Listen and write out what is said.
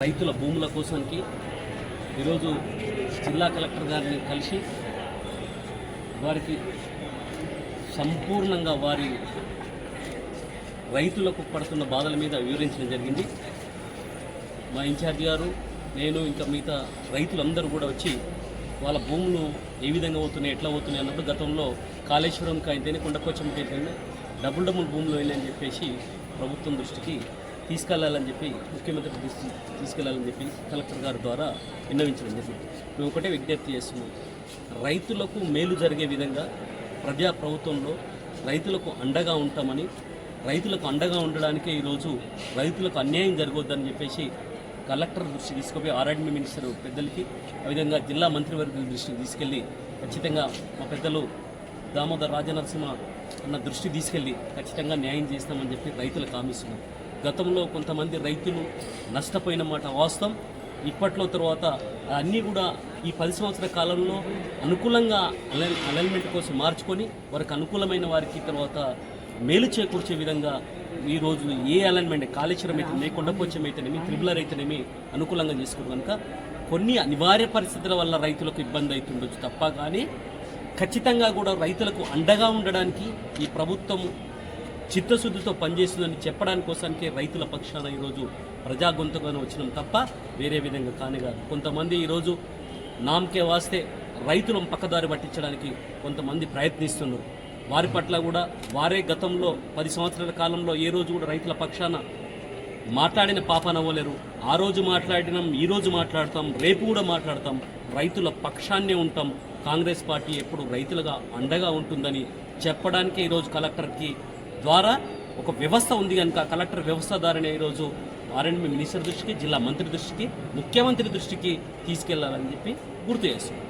రైతుల భూముల కోసానికి ఈరోజు జిల్లా కలెక్టర్ గారిని కలిసి వారికి సంపూర్ణంగా వారి రైతులకు పడుతున్న బాధల మీద వివరించడం జరిగింది. మా ఇన్ఛార్జ్ గారు నేను ఇంకా మిగతా రైతులందరూ కూడా వచ్చి వాళ్ళ భూములు ఏ విధంగా అవుతున్నాయి ఎట్లా అవుతున్నాయి అన్నప్పుడు గతంలో కాళేశ్వరంకి అయితేనే కొండకొచ్చంకి అయితేనే డబుల్ డబుల్ భూములు వెళ్ళని చెప్పేసి ప్రభుత్వం దృష్టికి తీసుకెళ్ళాలని చెప్పి ముఖ్యమంత్రి దృష్టి తీసుకెళ్ళాలని చెప్పి కలెక్టర్ గారి ద్వారా విన్నవించడం జరిగింది. మేము ఒకటే విజ్ఞప్తి చేస్తున్నాం. రైతులకు మేలు జరిగే విధంగా ప్రజా ప్రభుత్వంలో రైతులకు అండగా ఉంటామని రైతులకు అండగా ఉండడానికే ఈరోజు రైతులకు అన్యాయం జరగొద్దని చెప్పేసి కలెక్టర్ దృష్టి తీసుకుపోయి ఆర్ఎండ్బి మినిస్టర్ పెద్దలకి ఆ విధంగా జిల్లా మంత్రివర్గం దృష్టికి తీసుకెళ్ళి ఖచ్చితంగా మా పెద్దలు దామోదర్ రాజనరసింహ అన్న దృష్టి తీసుకెళ్ళి ఖచ్చితంగా న్యాయం చేస్తామని చెప్పి రైతులకు హామీస్తున్నాం గతంలో కొంతమంది రైతులు నష్టపోయిన మాట వాస్తవం. ఇప్పట్లో తర్వాత అన్నీ కూడా ఈ పది సంవత్సరాల కాలంలో అనుకూలంగా అలైన్ అలైన్మెంట్ కోసం మార్చుకొని వారికి అనుకూలమైన వారికి తర్వాత మేలు చేకూర్చే విధంగా ఈ ఏ అలైన్మెంట్ కాళేశ్వరం అయితేనేమి కొండపోచం అయితేనేమి త్రిబులర్ అయితేనేమి అనుకూలంగా చేసుకుని కనుక కొన్ని అనివార్య పరిస్థితుల వల్ల రైతులకు ఇబ్బంది అవుతుండొచ్చు తప్ప కానీ ఖచ్చితంగా కూడా రైతులకు అండగా ఉండడానికి ఈ ప్రభుత్వం చిత్తశుద్ధితో పనిచేస్తుందని చెప్పడానికి కోసానికే రైతుల పక్షాన ఈరోజు ప్రజా గొంతుగానే వచ్చినాం తప్ప వేరే విధంగా కాని కాదు. కొంతమంది ఈరోజు నామకే వాస్తే రైతులను పక్కదారి పట్టించడానికి కొంతమంది ప్రయత్నిస్తున్నారు. వారి పట్ల కూడా వారే గతంలో పది సంవత్సరాల కాలంలో ఏ రోజు కూడా రైతుల పక్షాన మాట్లాడిన పాపనవ్వలేరు ఆ రోజు మాట్లాడినాం ఈ రోజు మాట్లాడతాం రేపు కూడా మాట్లాడతాం. రైతుల పక్షాన్నే ఉంటాం. కాంగ్రెస్ పార్టీ ఎప్పుడు రైతులుగా అండగా ఉంటుందని చెప్పడానికే ఈరోజు కలెక్టర్కి ద్వారా ఒక వ్యవస్థ ఉంది కనుక కలెక్టర్ వ్యవస్థ ద్వారానే ఈరోజు ఆర్ఎండ్బి మినిస్టర్ దృష్టికి జిల్లా మంత్రి దృష్టికి ముఖ్యమంత్రి దృష్టికి తీసుకెళ్ళాలని చెప్పి గుర్తు చేస్తున్నాం.